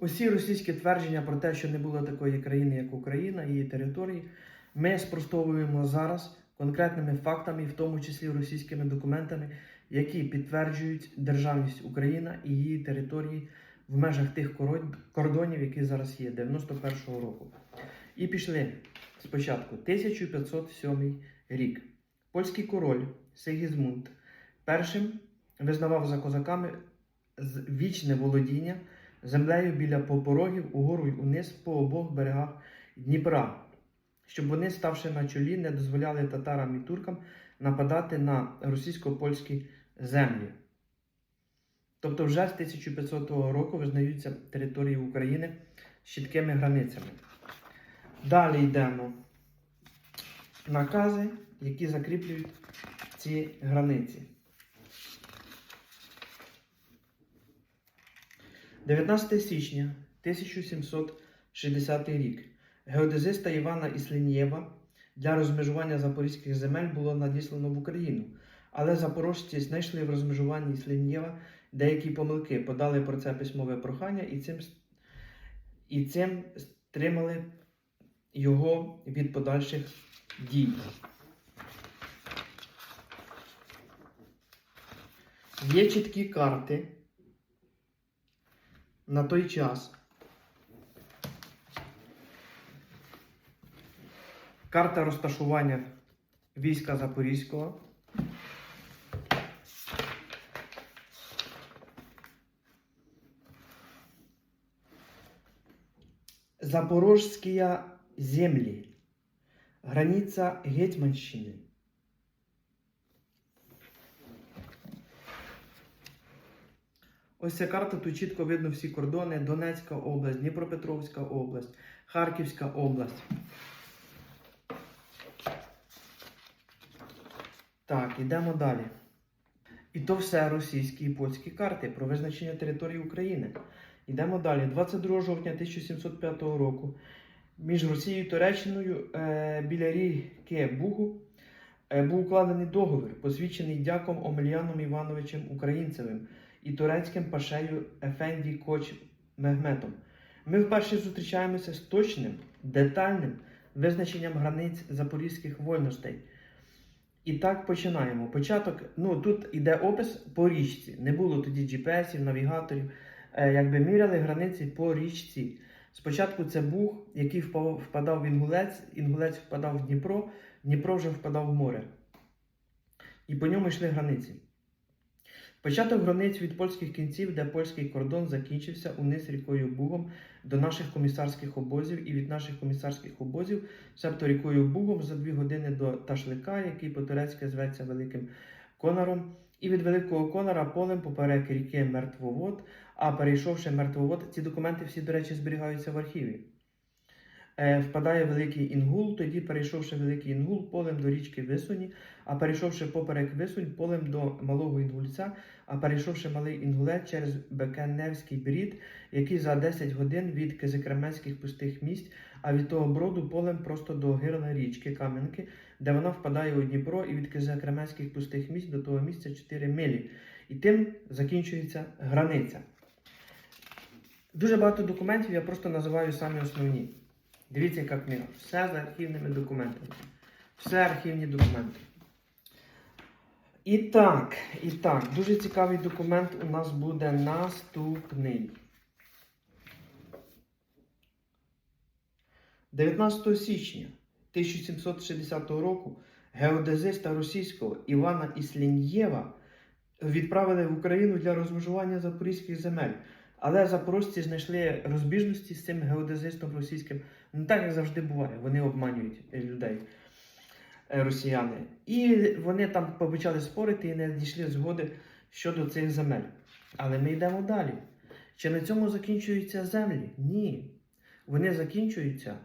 Усі російські твердження про те, що не було такої країни, як Україна, її території, ми спростовуємо зараз конкретними фактами, в тому числі російськими документами, які підтверджують державність України і її території в межах тих кордонів, які зараз є, 91-го року. І пішли спочатку 1507 рік. Польський король Сигізмунд першим визнавав за козаками вічне володіння землею біля попорогів угору й униз по обох берегах Дніпра, щоб вони, ставши на чолі, не дозволяли татарам і туркам нападати на російсько-польські землі. Тобто вже з 1500 року визнаються території України з границями. Далі йдемо накази, які закріплюють ці границі. 19 січня 1760 рік геодезиста Івана Іслінєва для розмежування запорізьких земель було надіслано в Україну, але запорожці знайшли в розмежуванні Іслінєва деякі помилки, подали про це письмове прохання і цим, і цим стримали його від подальших дій. Є чіткі карти на той час. Карта розташування війська Запорізького. Запорожські землі. Границя Гетьманщини. Ось ця карта, тут чітко видно всі кордони. Донецька область, Дніпропетровська область, Харківська область. Так, йдемо далі. І то все російські і польські карти про визначення території України. Йдемо далі. 22 жовтня 1705 року між Росією і Туреччиною е, біля ріки Бугу е, був укладений договір, посвідчений дяком Омельяном Івановичем Українцевим і турецьким пашею Ефенді Коч Мехметом. Ми вперше зустрічаємося з точним, детальним визначенням границь запорізьких вольностей. І так починаємо. Початок, ну тут іде опис по річці. Не було тоді GPS-ів, навігаторів. Е, якби міряли границі по річці. Спочатку це Буг, який впадав в Інгулець, Інгулець впадав в Дніпро, Дніпро вже впадав в море. І по ньому йшли границі. Початок границь від польських кінців, де польський кордон закінчився униз рікою Бугом до наших комісарських обозів, і від наших комісарських обозів, себто рікою Бугом за дві години до Ташлика, який по-турецьки зветься Великим Конором, і від Великого Конора полем поперек ріки Мертвовод, а перейшовши Мертвовод, ці документи всі, до речі, зберігаються в архіві. Е, впадає Великий Інгул, тоді перейшовши Великий Інгул полем до річки Висуні, а перейшовши поперек Висунь полем до Малого Інгульця, а перейшовши Малий Інгулець через Бекеневський брід, який за 10 годин від Кизикременських пустих місць, а від того броду полем просто до гирла річки Кам'янки, де вона впадає у Дніпро, і від Кизикременських пустих місць до того місця 4 милі. І тим закінчується границя. Дуже багато документів, я просто називаю самі основні. Дивіться, яка книга. Все з архівними документами. Все архівні документи. І так, і так, дуже цікавий документ у нас буде наступний. 19 січня 1760 року геодезиста російського Івана Іслінєва відправили в Україну для розмежування запорізьких земель. Але запорожці знайшли розбіжності з цим геодезистом російським. Не так, як завжди буває. Вони обманюють е, людей, е, росіяни. І вони там почали спорити і не дійшли згоди щодо цих земель. Але ми йдемо далі. Чи на цьому закінчуються землі? Ні. Вони закінчуються,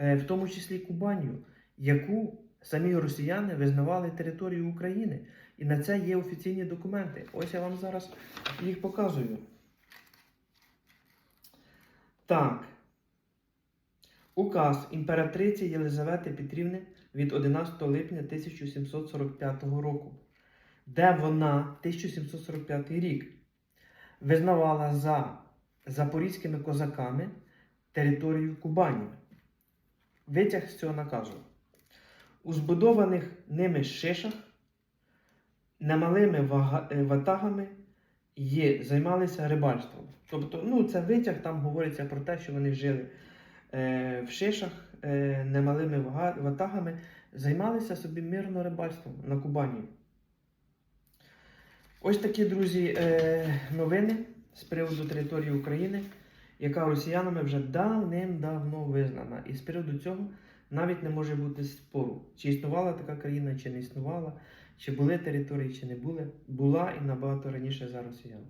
е, в тому числі Кубанію, яку самі росіяни визнавали територією України. І на це є офіційні документи. Ось я вам зараз їх показую. Так. Указ імператриці Єлизавети Петрівни від 11 липня 1745 року, де вона 1745 рік визнавала за запорізькими козаками територію Кубані. Витяг з цього наказу. У збудованих ними шишах немалими е, ватагами є, займалися рибальством. Тобто, ну, це витяг, там говориться про те, що вони жили е, в шишах е, немалими ватагами, займалися собі мирно рибальством на Кубані. Ось такі, друзі, е, новини з приводу території України, яка росіянами вже давним-давно визнана. І з приводу цього навіть не може бути спору, чи існувала така країна, чи не існувала, чи були території, чи не були. Була і набагато раніше за росіян.